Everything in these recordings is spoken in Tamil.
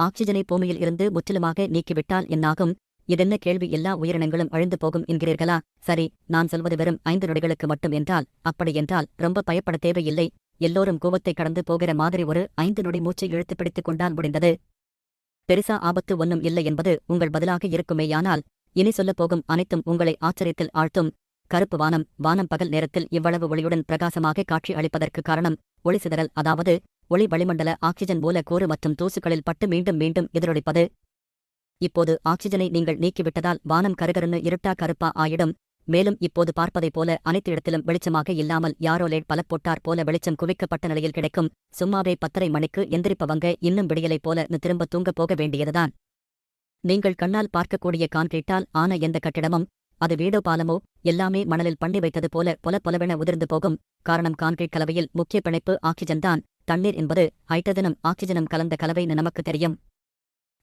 ஆக்சிஜனை பூமியில் இருந்து முற்றிலுமாக நீக்கிவிட்டால் என்னாகும்? இதென்ன கேள்வி? எல்லா உயிரினங்களும் அழிந்து போகும் என்கிறீர்களா? சரி நான் சொல்வது வெறும் ஐந்து நொடிகளுக்கு மட்டும் என்றால் அப்படி என்றால் ரொம்ப பயப்பட தேவையில்லை. எல்லோரும் கோபத்தை கடந்து போகிற மாதிரி ஒரு ஐந்து நொடி மூச்சை இழுத்து பிடித்துக் கொண்டால் முடிந்தது. பெரிசா ஆபத்து ஒன்றும் இல்லை என்பது உங்கள் பதிலாக இருக்குமேயானால் இனி சொல்லப் போகும் அனைத்தும் உங்களை ஆச்சரியத்தில் ஆழ்த்தும். கருப்பு வானம் வானம் பகல் நேரத்தில் இவ்வளவு ஒளியுடன் பிரகாசமாக காட்சி அளிப்பதற்கு காரணம் ஒளி சிதறல் அதாவது ஒளி வளிமண்டல ஆக்சிஜன் மூலக்கூறு மற்றும் தூசுகளில் பட்டு மீண்டும் மீண்டும் எதிரொலிப்பது. இப்போது ஆக்சிஜனை நீங்கள் நீக்கிவிட்டதால் வானம் கருகருன்னு இருட்டா கருப்பா ஆயிடும். மேலும் இப்போது பார்ப்பதைப் போல அனைத்து இடத்திலும் வெளிச்சமாக இல்லாமல் யாரோ லேட் பல போட்டார் போல வெளிச்சம் குவிக்கப்பட்ட நிலையில் கிடைக்கும். சும்மாவே பத்தரை மணிக்கு எந்திரிப்பவங்க இன்னும் விடியலைப் போல திரும்ப தூங்கப் போக வேண்டியதுதான். நீங்கள் கண்ணால் பார்க்கக்கூடிய கான்கிரீட்டால் ஆன எந்த கட்டிடமும் அது வீடோ பாலமோ எல்லாமே மணலில் பண்ணி வைத்தது போல பொல பொலவென உதிர்ந்து போகும். காரணம் கான்கிரீட் கலவையில் முக்கிய பிணைப்பு ஆக்சிஜன் தான் தண்ணீர் என்பது ஹைட்ரஜனும் ஆக்சிஜனும் கலந்த கலவைன்னு நமக்கு தெரியும்.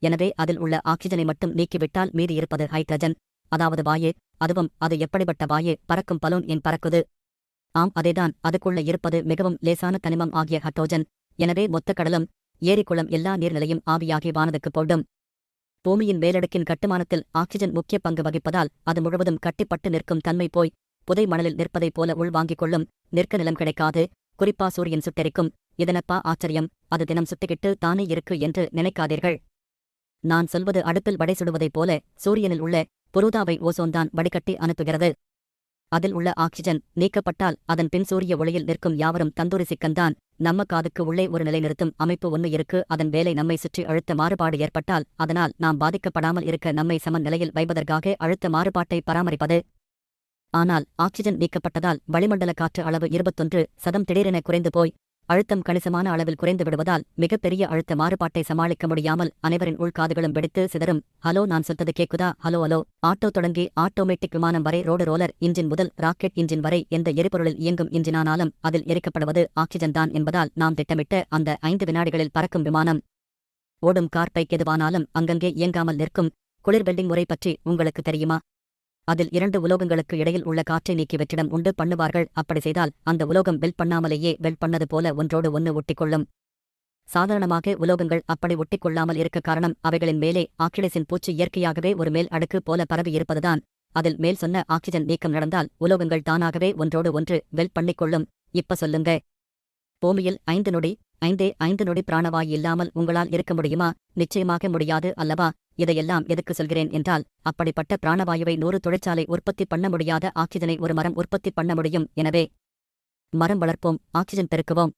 எனவே அதில் உள்ள ஆக்சிஜனை மட்டும் நீக்கிவிட்டால் மீதி இருப்பது ஹைட்ரஜன். அதாவது வாயு. அதுவும் அது எப்படிப்பட்ட வாயு? பறக்கும் பலூன் என் பறக்குது. ஆம் அதேதான். அதுக்குள்ள இருப்பது மிகவும் லேசான தனிமம் ஆகிய ஹட்ரோஜன். எனவே மொத்த கடலும் ஏரிக்குளம் எல்லா நீர்நிலையும் ஆவியாகி வானதுக்கு போடும். பூமியின் மேலடுக்கின் கட்டுமானத்தில் ஆக்சிஜன் முக்கிய பங்கு வகிப்பதால் அது முழுவதும் கட்டிப்பட்டு நிற்கும் தன்மை போய் புதை மணலில் நிற்பதைப் போல உள்வாங்கிக் கொள்ளும் நிற்க நிலம் கிடைக்காது குறிப்பா சூரியன் சுட்டெரிக்கும். இதனப்பா ஆச்சரியம் அது தினம் சுட்டுக்கிட்டு தானே இருக்கு என்று நினைக்காதீர்கள். நான் சொல்வது அடுப்பில் வடை சுடுவதைப் போல சூரியனில் உள்ள புரூதாவை ஓசோன்தான் வடிகட்டி அனுப்புகிறது. அதில் உள்ள ஆக்சிஜன் நீக்கப்பட்டால் அதன் பின் சூரிய ஒளியில் நிற்கும் யாவரும் தந்தூரி சிக்கன்தான் நம்ம காதுக்கு உள்ளே ஒரு நிலைநிறுத்தும் அமைப்பு ஒன்று இருக்கு அதன் வேலை நம்மை சுற்றி அழுத்த மாறுபாடு ஏற்பட்டால் அதனால் நாம் பாதிக்கப்படாமல் இருக்க நம்மை சமன் நிலையில் வைப்பதற்காக அழுத்த மாறுபாட்டை பராமரிப்பது. ஆனால் ஆக்சிஜன் நீக்கப்பட்டதால் வளிமண்டல காற்று அளவு இருபத்தொன்று சதம் திடீரென குறைந்து போய் அழுத்தம் கணிசமான அளவில் குறைந்து விடுவதால் மிகப்பெரிய அழுத்த மாறுபாட்டை சமாளிக்க முடியாமல் அனைவரின் உள்காதுகளும் வெடித்து சிதறும். ஹலோ நான் சொல்றது கேக்குதா? Hello hello. ஆட்டோ தொடங்கி ஆட்டோமேட்டிக் விமானம் வரை ரோடு ரோலர் இன்ஜின் முதல் ராக்கெட் இன்ஜின் வரை எந்த எரிபொருளில் இயங்கும் இன்ஜினானாலும் அதில் எரிக்கப்படுவது ஆக்சிஜன் தான் என்பதால் நாம் திட்டமிட்ட அந்த ஐந்து வினாடிகளில் பறக்கும் விமானம். ஓடும் கார் பைக் எதுவானாலும் அங்கங்கே இயங்காமல் நிற்கும். குளிர் வெல்டிங் முறை பற்றி உங்களுக்கு தெரியுமா? அதில் இரண்டு உலோகங்களுக்கு இடையில் உள்ள காற்றை நீக்கி வெற்றிடம் உண்டு பண்ணுவார்கள். அப்படி செய்தால் அந்த உலோகம் வெல் பண்ணாமலேயே வெல் பண்ணது போல ஒன்றோடு ஒன்று ஒட்டிக்கொள்ளும். சாதாரணமாக உலோகங்கள் அப்படி ஒட்டிக்கொள்ளாமல் இருக்க காரணம் அவைகளின் மேலே ஆக்சிடஸின் பூச்சி இயற்கையாகவே ஒரு மேல் அடுக்கு போல பரவி இருப்பதுதான். அதில் மேல் சொன்ன ஆக்சிஜன் நீக்கம் நடந்தால் உலோகங்கள் தானாகவே ஒன்றோடு ஒன்று வெல் பண்ணிக்கொள்ளும். இப்ப சொல்லுங்க. பூமியில் ஐந்து நொடி ஐந்தே ஐந்து நொடி பிராணவாய் இல்லாமல் உங்களால் இருக்க முடியுமா? நிச்சயமாக முடியாது அல்லவா? இதையெல்லாம் எதுக்கு சொல்கிறேன் என்றால் அப்படிப்பட்ட பிராணவாயுவை நூறு தொழிற்சாலை உற்பத்தி பண்ண முடியாத ஆக்சிஜனை ஒரு மரம் உற்பத்தி பண்ண முடியும். எனவே மரம் வளர்ப்போம் ஆக்சிஜன் பெருக்குவோம்.